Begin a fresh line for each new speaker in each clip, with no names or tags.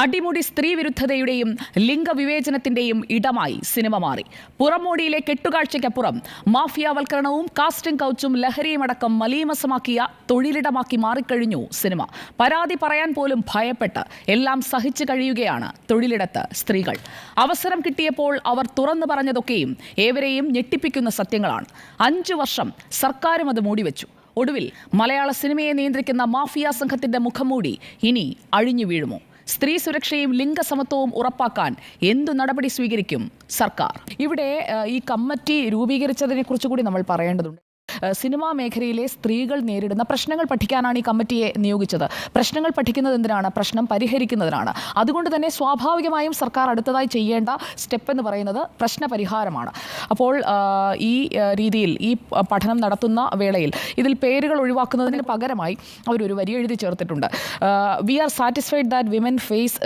അടിമുടി സ്ത്രീവിരുദ്ധതയുടെയും ലിംഗവിവേചനത്തിന്റെയും ഇടമായി സിനിമ മാറി. പുറമോടിയിലെ കെട്ടുകാഴ്ചയ്ക്കപ്പുറം മാഫിയാവൽക്കരണവും കാസ്റ്റിംഗ് കൗച്ചും ലഹരിയുമടക്കം മലീമസമാക്കിയ തൊഴിലിടമാക്കി മാറിക്കഴിഞ്ഞു സിനിമ. പരാതി പറയാൻ പോലും ഭയപ്പെട്ട് എല്ലാം സഹിച്ചു കഴിയുകയാണ് തൊഴിലിടത്ത് സ്ത്രീകൾ. അവസരം കിട്ടിയപ്പോൾ അവർ തുറന്നു പറഞ്ഞതൊക്കെയും ഏവരെയും ഞെട്ടിപ്പിക്കുന്ന സത്യങ്ങളാണ്. അഞ്ചു വർഷം സർക്കാരും അത് മൂടിവെച്ചു. ഒടുവിൽ മലയാള സിനിമയെ നിയന്ത്രിക്കുന്ന മാഫിയ സംഘത്തിന്റെ മുഖംമൂടി ഇനി അഴിഞ്ഞു വീഴുമോ? സ്ത്രീ സുരക്ഷയും ലിംഗസമത്വവും ഉറപ്പാക്കാൻ എന്തു നടപടി സ്വീകരിക്കും സർക്കാർ? ഇവിടെ ഈ കമ്മിറ്റി രൂപീകരിച്ചതിനെ കുറിച്ച് കൂടി നമ്മൾ പറയേണ്ടതുണ്ട്. സിനിമാ മേഖലയിലെ സ്ത്രീകൾ നേരിടുന്ന പ്രശ്നങ്ങൾ പഠിക്കാനാണ് ഈ കമ്മിറ്റിയെ നിയോഗിച്ചത്. പ്രശ്നങ്ങൾ പഠിക്കുന്നത് എന്തിനാണ്? പ്രശ്നം പരിഹരിക്കുന്നതിനാണ്. അതുകൊണ്ട് തന്നെ സ്വാഭാവികമായും സർക്കാർ അടുത്തതായി ചെയ്യേണ്ട സ്റ്റെപ്പ് എന്ന് പറയുന്നത് പ്രശ്ന പരിഹാരമാണ് അപ്പോൾ ഈ രീതിയിൽ ഈ പഠനം നടത്തുന്ന വേളയിൽ ഇതിൽ പേരുകൾ ഒഴിവാക്കുന്നതിന് പകരമായി അവരൊരു വരി എഴുതി ചേർത്തിട്ടുണ്ട്. We are satisfied that women face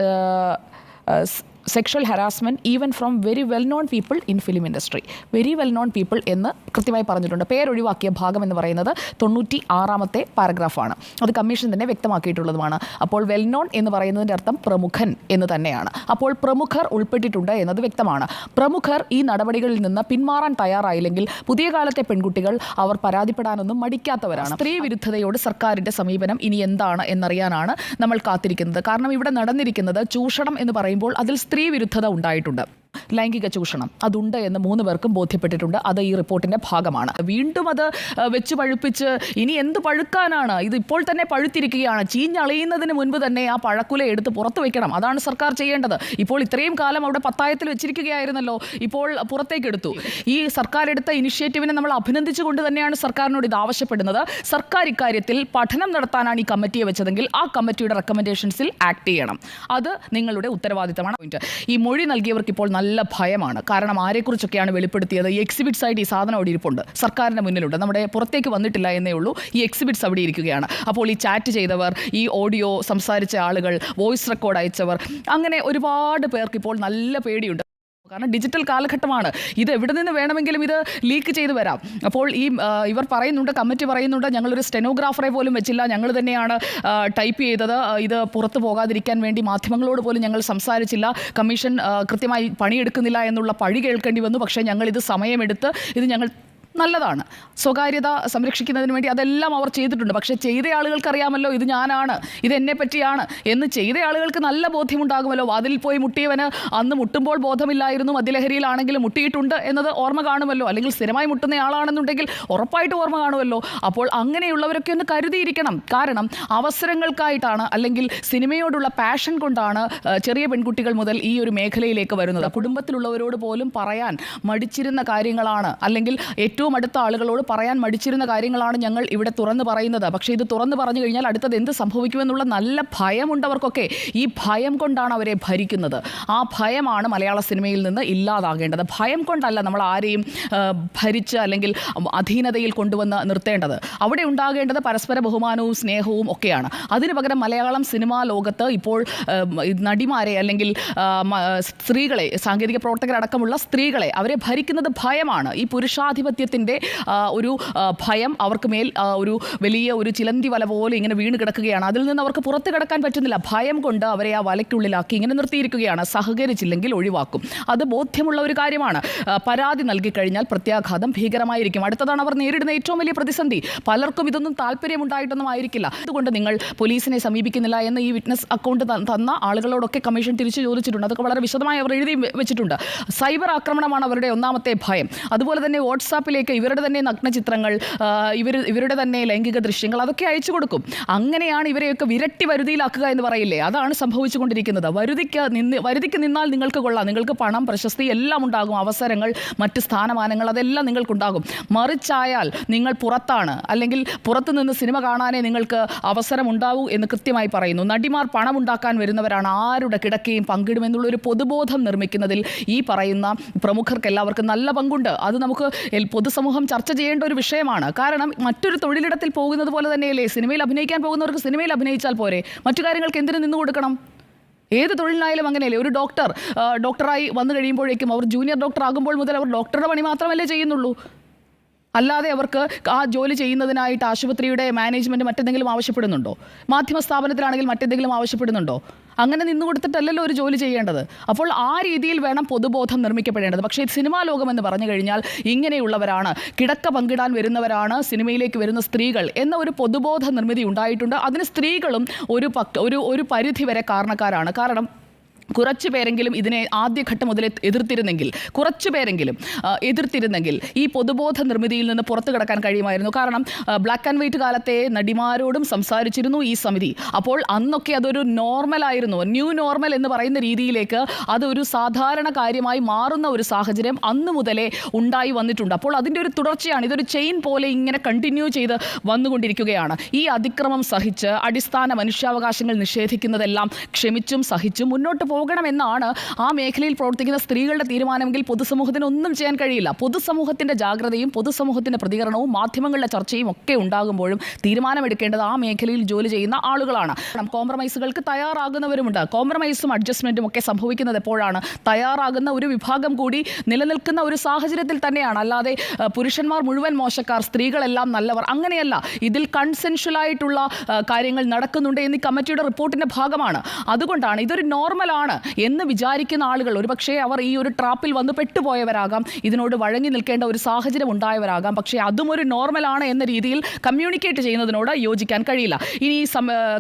sexual harassment even from very well known people in film industry very well known people എന്ന് കൃത്യമായി പറഞ്ഞിട്ടുണ്ട്. പേരൊഴിവാക്കിയ ഭാഗം എന്ന് പറയുന്നത് തൊണ്ണൂറ്റി ആറാമത്തെ പാരഗ്രാഫാണ്. അത് കമ്മീഷൻ തന്നെ വ്യക്തമാക്കിയിട്ടുള്ളതുമാണ്. അപ്പോൾ വെൽ നോൺ എന്ന് പറയുന്നതിന്റെ അർത്ഥം പ്രമുഖൻ എന്ന് തന്നെയാണ്. അപ്പോൾ പ്രമുഖർ ഉൾപ്പെട്ടിട്ടുണ്ട് എന്നത് വ്യക്തമാണ്. പ്രമുഖർ ഈ നടപടികളിൽ നിന്ന് പിന്മാറാൻ തയ്യാറായില്ലെങ്കിൽ പുതിയ കാലത്തെ പെൺകുട്ടികൾ അവർ പരാതിപ്പെടാനൊന്നും മടിക്കാത്തവരാണ്. സ്ത്രീ വിരുദ്ധതയോട് സർക്കാരിന്റെ സമീപനം ഇനി എന്താണ് എന്നറിയാനാണ് നമ്മൾ കാത്തിരിക്കുന്നത്. കാരണം ഇവിടെ നടന്നിരിക്കുന്നത് ചൂഷണം എന്ന് പറയുമ്പോൾ അതിൽ സ്ത്രീ വിരുദ്ധത ഉണ്ടായിട്ടുണ്ട്. ലൈംഗിക ചൂഷണം അതുണ്ട് എന്ന് മൂന്ന് പേർക്കും ബോധ്യപ്പെട്ടിട്ടുണ്ട്. അത് ഈ റിപ്പോർട്ടിന്റെ ഭാഗമാണ്. വീണ്ടും അത് വെച്ച് പഴുപ്പിച്ച് ഇനി എന്ത് പഴുക്കാനാണ്? ഇത് ഇപ്പോൾ തന്നെ പഴുത്തിരിക്കുകയാണ്. ചീഞ്ഞളിയുന്നതിന് മുൻപ് തന്നെ ആ പഴക്കുല എടുത്ത് പുറത്തു വെക്കണം. അതാണ് സർക്കാർ ചെയ്യേണ്ടത്. ഇപ്പോൾ ഇത്രയും കാലം അവിടെ പത്തായത്തിൽ വെച്ചിരിക്കുകയായിരുന്നല്ലോ. ഇപ്പോൾ പുറത്തേക്ക് എടുത്തു. ഈ സർക്കാർ എടുത്ത ഇനിഷ്യേറ്റീവിനെ നമ്മൾ അഭിനന്ദിച്ചുകൊണ്ട് തന്നെയാണ് സർക്കാരിനോട് ഇത് ആവശ്യപ്പെടുന്നത്. സർക്കാർ ഇക്കാര്യത്തിൽ പഠനം നടത്താനാണ് ഈ കമ്മിറ്റിയെ വെച്ചതെങ്കിൽ ആ കമ്മിറ്റിയുടെ റെക്കമെൻഡേഷൻസിൽ ആക്ട് ചെയ്യണം. അത് നിങ്ങളുടെ ഉത്തരവാദിത്തമാണ്. ഈ മൊഴി നൽകിയവർക്ക് ഇപ്പോൾ നല്ല ഭയമാണ്. കാരണം ആരെക്കുറിച്ചൊക്കെയാണ് വെളിപ്പെടുത്തിയത്? ഈ എക്സിബിറ്റ്സ് ആയിട്ട് ഈ സാധനം അവിടെ ഇരിപ്പുണ്ട്. സർക്കാരിന്റെ മുന്നിലുണ്ട്. നമ്മുടെ പുറത്തേക്ക് വന്നിട്ടില്ല എന്നേ ഉള്ളൂ. ഈ എക്സിബിറ്റ്സ് അവിടെ ഇരിക്കുകയാണ്. അപ്പോൾ ഈ ചാറ്റ് ചെയ്തവർ ഈ ഓഡിയോ സംസാരിച്ച ആളുകൾ വോയിസ് റെക്കോർഡ് അയച്ചവർ അങ്ങനെ ഒരുപാട് പേർക്ക് ഇപ്പോൾ നല്ല പേടിയുണ്ട്. കാരണം ഡിജിറ്റൽ കാലഘട്ടമാണ്. ഇത് എവിടെ നിന്ന് വേണമെങ്കിലും ഇത് ലീക്ക് ചെയ്ത് വരാം. അപ്പോൾ ഈ ഇവർ പറയുന്നുണ്ട് കമ്മിറ്റി പറയുന്നുണ്ട് ഞങ്ങളൊരു സ്റ്റെനോഗ്രാഫറെ പോലും വെച്ചില്ല. ഞങ്ങൾ തന്നെയാണ് ടൈപ്പ് ചെയ്തത്. ഇത് പുറത്തു പോകാതിരിക്കാൻ വേണ്ടി മാധ്യമങ്ങളോട് പോലും ഞങ്ങൾ സംസാരിച്ചില്ല. കമ്മീഷൻ കൃത്യമായി പണിയെടുക്കുന്നില്ല എന്നുള്ള പഴി കേൾക്കേണ്ടി വന്നു. പക്ഷേ ഞങ്ങൾ ഇത് സമയമെടുത്ത് ഇത് ഞങ്ങൾ നല്ലതാണ്. സ്വകാര്യത സംരക്ഷിക്കുന്നതിന് വേണ്ടി അതെല്ലാം അവർ ചെയ്തിട്ടുണ്ട്. പക്ഷേ ചെയ്ത ആളുകൾക്ക് അറിയാമല്ലോ ഇത് ഞാനാണ് ഇത് എന്നെ പറ്റിയാണ് എന്ന് ചെയ്ത ആളുകൾക്ക് നല്ല ബോധ്യമുണ്ടാകുമല്ലോ. വാതിൽ പോയി മുട്ടിയവന് അന്ന് മുട്ടുമ്പോൾ ബോധമില്ലായിരുന്നു. മദ്യലഹരിയിലാണെങ്കിലും മുട്ടിയിട്ടുണ്ട് എന്നത് ഓർമ്മ കാണുമല്ലോ. അല്ലെങ്കിൽ സ്ഥിരമായി മുട്ടുന്ന ആളാണെന്നുണ്ടെങ്കിൽ ഉറപ്പായിട്ട് ഓർമ്മ കാണുമല്ലോ. അപ്പോൾ അങ്ങനെയുള്ളവരൊക്കെ ഒന്ന് കരുതിയിരിക്കണം. കാരണം അവസരങ്ങൾക്കായിട്ടാണ് അല്ലെങ്കിൽ സിനിമയോടുള്ള പാഷൻ കൊണ്ടാണ് ചെറിയ പെൺകുട്ടികൾ മുതൽ ഈ ഒരു മേഖലയിലേക്ക് വരുന്നത്. കുടുംബത്തിലുള്ളവരോട് പോലും പറയാൻ മടിച്ചിരുന്ന കാര്യങ്ങളാണ്. അല്ലെങ്കിൽ ഏറ്റവും അടുത്ത ആളുകളോട് പറയാൻ മടിച്ചിരുന്ന കാര്യങ്ങളാണ് ഞങ്ങൾ ഇവിടെ തുറന്നു പറയുന്നത്. പക്ഷേ ഇത് തുറന്നു പറഞ്ഞു കഴിഞ്ഞാൽ അടുത്തത് എന്ത് സംഭവിക്കുമെന്നുള്ള നല്ല ഭയമുണ്ടവർക്കൊക്കെ ഈ ഭയം കൊണ്ടാണ് അവരെ ഭരിക്കുന്നത്. ആ ഭയമാണ് മലയാള സിനിമയിൽ നിന്ന് ഇല്ലാതാകേണ്ടത്. ഭയം കൊണ്ടല്ല നമ്മൾ ആരെയും ഭരിച്ച് അല്ലെങ്കിൽ അധീനതയിൽ കൊണ്ടുവന്ന് നിർത്തേണ്ടത്. അവിടെ ഉണ്ടാകേണ്ടത് പരസ്പര ബഹുമാനവും സ്നേഹവും ഒക്കെയാണ്. അതിന് പകരം മലയാളം സിനിമാ ലോകത്ത് ഇപ്പോൾ നടിമാരെ അല്ലെങ്കിൽ സ്ത്രീകളെ സാങ്കേതിക പ്രവർത്തകരടക്കമുള്ള സ്ത്രീകളെ അവരെ ഭരിക്കുന്നത് ഭയമാണ്. ഈ പുരുഷാധിപത്യത്തിന്റെ ആ, ഒരു ഭയം അവർക്ക് മേൽ ഒരു വലിയ ഒരു ചിലന്തി വല പോലെ ഇങ്ങനെ വീണ് കിടക്കുകയാണ്. അതിൽ നിന്ന് അവർക്ക് പുറത്ത് കിടക്കാൻ പറ്റുന്നില്ല. ഭയം കൊണ്ട് അവരെ ആ വലയ്ക്കുള്ളിലാക്കി ഇങ്ങനെ നിർത്തിയിരിക്കുകയാണ്. സഹകരിച്ചില്ലെങ്കിൽ ഒഴിവാക്കും. അത് ബോധ്യമുള്ള ഒരു കാര്യമാണ്. പരാതി നൽകി കഴിഞ്ഞാൽ പ്രത്യാഘാതം ഭീകരമായിരിക്കും. അടുത്തതാണ് അവർ നേരിടുന്ന ഏറ്റവും വലിയ പ്രതിസന്ധി. പലർക്കും ഇതൊന്നും താല്പര്യമുണ്ടായിട്ടൊന്നും ആയിരിക്കില്ല. അതുകൊണ്ട് നിങ്ങൾ പോലീസിനെ സമീപിക്കുന്നില്ല എന്ന് ഈ വിറ്റ്നസ് അക്കൗണ്ട് തന്ന ആളുകളോടൊക്കെ കമ്മീഷൻ തിരിച്ചു ചോദിച്ചിട്ടുണ്ട്. അതൊക്കെ വളരെ വിശദമായി അവർ എഴുതി വെച്ചിട്ടുണ്ട്. സൈബർ ആക്രമണമാണ് അവരുടെ ഒന്നാമത്തെ ഭയം. അതുപോലെ തന്നെ വാട്സാപ്പിലേക്ക് ഇവരുടെ തന്നെ നഗ്നചിത്രങ്ങൾ ഇവർ ഇവരുടെ തന്നെ ലൈംഗിക ദൃശ്യങ്ങൾ അതൊക്കെ അയച്ചു കൊടുക്കും. അങ്ങനെയാണ് ഇവരെയൊക്കെ വിരട്ടി വരുതിയിലാക്കുക എന്ന് പറയില്ലേ? അതാണ് സംഭവിച്ചുകൊണ്ടിരിക്കുന്നത്. വരുതിക്ക് നിന്ന് വരുതിക്ക് നിന്നാൽ നിങ്ങൾക്ക് കൊള്ളാം. നിങ്ങൾക്ക് പണം പ്രശസ്തി എല്ലാം ഉണ്ടാകും. അവസരങ്ങൾ മറ്റ് സ്ഥാനമാനങ്ങൾ അതെല്ലാം നിങ്ങൾക്കുണ്ടാകും. മറിച്ചായാൽ നിങ്ങൾ പുറത്താണ്. അല്ലെങ്കിൽ പുറത്തു നിന്ന് സിനിമ കാണാനേ നിങ്ങൾക്ക് അവസരം ഉണ്ടാവൂ എന്ന് കൃത്യമായി പറയുന്നു. നടിമാർ പണം ഉണ്ടാക്കാൻ വരുന്നവരാണ്. ആരുടെ കിടക്കയും പങ്കിടുമെന്നുള്ള ഒരു പൊതുബോധം നിർമ്മിക്കുന്നതിൽ ഈ പറയുന്ന പ്രമുഖർക്ക് എല്ലാവർക്കും നല്ല പങ്കുണ്ട്. അത് നമുക്ക് എൽ- പൊതുസമൂഹം ചർച്ച ചെയ്യേണ്ട ഒരു വിഷയമാണ്. കാരണം മറ്റൊരു തൊഴിലിടത്തിൽ പോകുന്നത് പോലെ തന്നെയല്ലേ? സിനിമയിൽ അഭിനയിക്കാൻ പോകുന്നവർക്ക് സിനിമയിൽ അഭിനയിച്ചാൽ പോരെ. മറ്റു കാര്യങ്ങൾക്ക് എന്തിനു നിന്ന് കൊടുക്കണം? ഏത് തൊഴിലിനായാലും അങ്ങനെയല്ലേ? ഒരു ഡോക്ടർ ഡോക്ടറായി വന്നു കഴിയുമ്പോഴേക്കും അവർ ജൂനിയർ ഡോക്ടർ ആകുമ്പോൾ മുതൽ അവർ ഡോക്ടറുടെ പണി മാത്രമല്ലേ ചെയ്യുന്നുള്ളൂ. അല്ലാതെ അവർക്ക് ആ ജോലി ചെയ്യുന്നതിനായിട്ട് ആശുപത്രിയുടെ മാനേജ്മെന്റ് മറ്റെന്തെങ്കിലും ആവശ്യപ്പെടുന്നുണ്ടോ? മാധ്യമ സ്ഥാപനത്തിലാണെങ്കിൽ മറ്റെന്തെങ്കിലും ആവശ്യപ്പെടുന്നുണ്ടോ? അങ്ങനെ നിന്ന് കൊടുത്തിട്ടല്ലല്ലോ ഒരു ജോലി ചെയ്യേണ്ടത്. അപ്പോൾ ആ രീതിയിൽ വേണം പൊതുബോധം നിർമ്മിക്കപ്പെടേണ്ടത്. പക്ഷേ സിനിമാ ലോകം എന്ന് പറഞ്ഞു കഴിഞ്ഞാൽ ഇങ്ങനെയുള്ളവരാണ്. കിടക്ക പങ്കിടാൻ വരുന്നവരാണ് സിനിമയിലേക്ക് വരുന്ന സ്ത്രീകൾ എന്ന ഒരു പൊതുബോധ നിർമ്മിതി ഉണ്ടായിട്ടുണ്ട്. അതിന് സ്ത്രീകളും ഒരു പക്ക ഒരു ഒരു പരിധി വരെ കാരണക്കാരാണ്. കാരണം കുറച്ച് പേരെങ്കിലും ഇതിനെ ആദ്യഘട്ടം മുതൽ എതിർത്തിരുന്നെങ്കിൽ കുറച്ച് പേരെങ്കിലും എതിർത്തിരുന്നെങ്കിൽ ഈ പൊതുബോധ നിർമ്മിതിയിൽ നിന്ന് പുറത്തു കിടക്കാൻ കഴിയുമായിരുന്നു. കാരണം ബ്ലാക്ക് ആൻഡ് വൈറ്റ് കാലത്തെ നടിമാരോടും സംസാരിച്ചിരുന്നു ഈ സമിതി. അപ്പോൾ അന്നൊക്കെ അതൊരു നോർമൽ ആയിരുന്നു ന്യൂ നോർമൽ എന്ന് പറയുന്ന രീതിയിലേക്ക് അതൊരു സാധാരണ കാര്യമായി മാറുന്ന ഒരു സാഹചര്യം അന്ന് മുതലേ ഉണ്ടായി വന്നിട്ടുണ്ട്. അപ്പോൾ അതിന്റെ ഒരു തുടർച്ചയാണ്. ഇതൊരു ചെയിൻ പോലെ ഇങ്ങനെ കണ്ടിന്യൂ ചെയ്ത് വന്നുകൊണ്ടിരിക്കുകയാണ്. ഈ അതിക്രമം സഹിച്ച് അടിസ്ഥാന മനുഷ്യാവകാശങ്ങൾ നിഷേധിക്കുന്നതെല്ലാം ക്ഷമിച്ചും സഹിച്ചും മുന്നോട്ട് പോകണമെന്നാണ് ആ മേഖലയിൽ പ്രവർത്തിക്കുന്ന സ്ത്രീകളുടെ തീരുമാനമെങ്കിൽ പൊതുസമൂഹത്തിന് ഒന്നും ചെയ്യാൻ കഴിയില്ല. പൊതുസമൂഹത്തിന്റെ ജാഗ്രതയും പൊതുസമൂഹത്തിന്റെ പ്രതികരണവും മാധ്യമങ്ങളുടെ ചർച്ചയും ഒക്കെ ഉണ്ടാകുമ്പോഴും തീരുമാനമെടുക്കേണ്ടത് ആ മേഖലയിൽ ജോലി ചെയ്യുന്ന ആളുകളാണ്. കോംപ്രമൈസുകൾക്ക് തയ്യാറാകുന്നവരുമുണ്ട്. കോംപ്രമൈസും അഡ്ജസ്റ്റ്മെന്റും ഒക്കെ സംഭവിക്കുന്നത് എപ്പോഴാണ്? തയ്യാറാകുന്ന ഒരു വിഭാഗം കൂടി നിലനിൽക്കുന്ന ഒരു സാഹചര്യത്തിൽ തന്നെയാണ്. അല്ലാതെ പുരുഷന്മാർ മുഴുവൻ മോശക്കാർ സ്ത്രീകളെല്ലാം നല്ലവർ അങ്ങനെയല്ല. ഇതിൽ കൺസെൻഷ്വലായിട്ടുള്ള കാര്യങ്ങൾ നടക്കുന്നുണ്ട് എന്നീ കമ്മിറ്റിയുടെ റിപ്പോർട്ടിന്റെ ഭാഗമാണ്. അതുകൊണ്ടാണ് ഇതൊരു നോർമലാണ് എന്ന് വിചാരിക്കുന്ന ആളുകൾ. ഒരുപക്ഷേ അവർ ഈ ഒരു ട്രാപ്പിൽ വന്ന് പെട്ടുപോയവരാകാം. ഇതിനോട് വഴങ്ങി നിൽക്കേണ്ട ഒരു സാഹചര്യം ഉണ്ടായവരാകാം. പക്ഷേ അതും ഒരു നോർമലാണ് എന്ന രീതിയിൽ കമ്മ്യൂണിക്കേറ്റ് ചെയ്യുന്നതിനോട് യോജിക്കാൻ കഴിയില്ല. ഇനി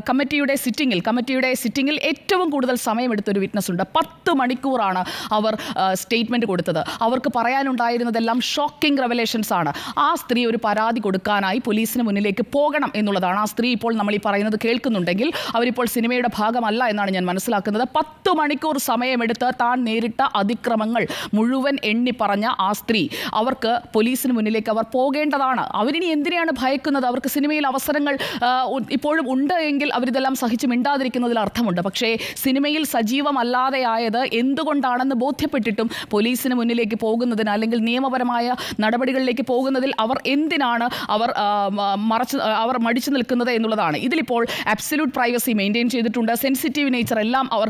കമ്മിറ്റിയുടെ സിറ്റിംഗിൽ കമ്മിറ്റിയുടെ സിറ്റിംഗിൽ ഏറ്റവും കൂടുതൽ സമയമെടുത്തൊരു വിറ്റ്നസ് ഉണ്ട്. പത്ത് മണിക്കൂറാണ് അവർ സ്റ്റേറ്റ്മെന്റ് കൊടുത്തത്. അവർക്ക് പറയാനുണ്ടായിരുന്നതെല്ലാം ഷോക്കിംഗ് റെവലേഷൻസ് ആണ്. ആ സ്ത്രീ ഒരു പരാതി കൊടുക്കാനായി പോലീസിന് മുന്നിലേക്ക് പോകണം എന്നുള്ളതാണ്. ആ സ്ത്രീ ഇപ്പോൾ നമ്മൾ ഈ പറയുന്നത് കേൾക്കുന്നുണ്ടെങ്കിൽ അവരിപ്പോൾ സിനിമയുടെ ഭാഗമല്ല എന്നാണ് ഞാൻ മനസ്സിലാക്കുന്നത്. പത്ത് മണിക്കൂർ സമയമെടുത്ത് താൻ നേരിട്ട അതിക്രമങ്ങൾ മുഴുവൻ എണ്ണി പറഞ്ഞ ആ സ്ത്രീ. അവർക്ക് പോലീസിന് മുന്നിലേക്ക് അവർ പോകേണ്ടതാണ്. അവരിനി എന്തിനെയാണ് ഭയക്കുന്നത്? അവർക്ക് സിനിമയിൽ അവസരങ്ങൾ ഇപ്പോഴും ഉണ്ട് എങ്കിൽ അവരിതെല്ലാം സഹിച്ച് മിണ്ടാതിരിക്കുന്നതിൽ അർത്ഥമുണ്ട്. പക്ഷേ സിനിമയിൽ സജീവമല്ലാതെ ആയത് എന്തുകൊണ്ടാണെന്ന് ബോധ്യപ്പെട്ടിട്ടും പോലീസിന് മുന്നിലേക്ക് പോകുന്നതിന് അല്ലെങ്കിൽ നിയമപരമായ നടപടികളിലേക്ക് പോകുന്നതിൽ അവർ എന്തിനാണ് അവർ മറച്ചു അവർ മടിച്ചു നിൽക്കുന്നത് എന്നുള്ളതാണ്. ഇതിലിപ്പോൾ അബ്സല്യൂട്ട് പ്രൈവസി മെയിന്റെയിൻ ചെയ്തിട്ടുണ്ട്. സെൻസിറ്റീവ് നേച്ചർ എല്ലാം അവർ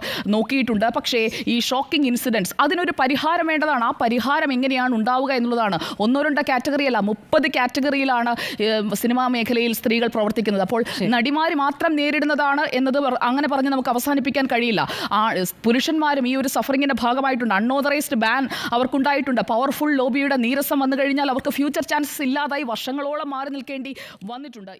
നോക്കിയിട്ടുണ്ട് പക്ഷേ ഈ ഷോക്കിംഗ് ഇൻസിഡൻസ് അതിനൊരു പരിഹാരം വേണ്ടതാണ്. ആ പരിഹാരം എങ്ങനെയാണ് ഉണ്ടാവുക എന്നുള്ളതാണ്. ഒന്നോ രണ്ടോ കാറ്റഗറിയല്ല മുപ്പത് കാറ്റഗറിയിലാണ് സിനിമാ മേഖലയിൽ സ്ത്രീകൾ പ്രവർത്തിക്കുന്നത്. അപ്പോൾ നടിമാർ മാത്രം നേരിടുന്നതാണ് എന്നത് അങ്ങനെ പറഞ്ഞ് നമുക്ക് അവസാനിപ്പിക്കാൻ കഴിയില്ല. ആ പുരുഷന്മാരും ഈ ഒരു സഫറിങ്ങിന്റെ ഭാഗമായിട്ടുണ്ട്. അൺഓതറൈസ്ഡ് ബാൻ അവർക്കുണ്ടായിട്ടുണ്ട്. പവർഫുൾ ലോബിയുടെ നീരസം വന്നു കഴിഞ്ഞാൽ അവർക്ക് ഫ്യൂച്ചർ ചാൻസസ് ഇല്ലാതായി വർഷങ്ങളോളം മാറി നിൽക്കേണ്ടി വന്നിട്ടുണ്ട്.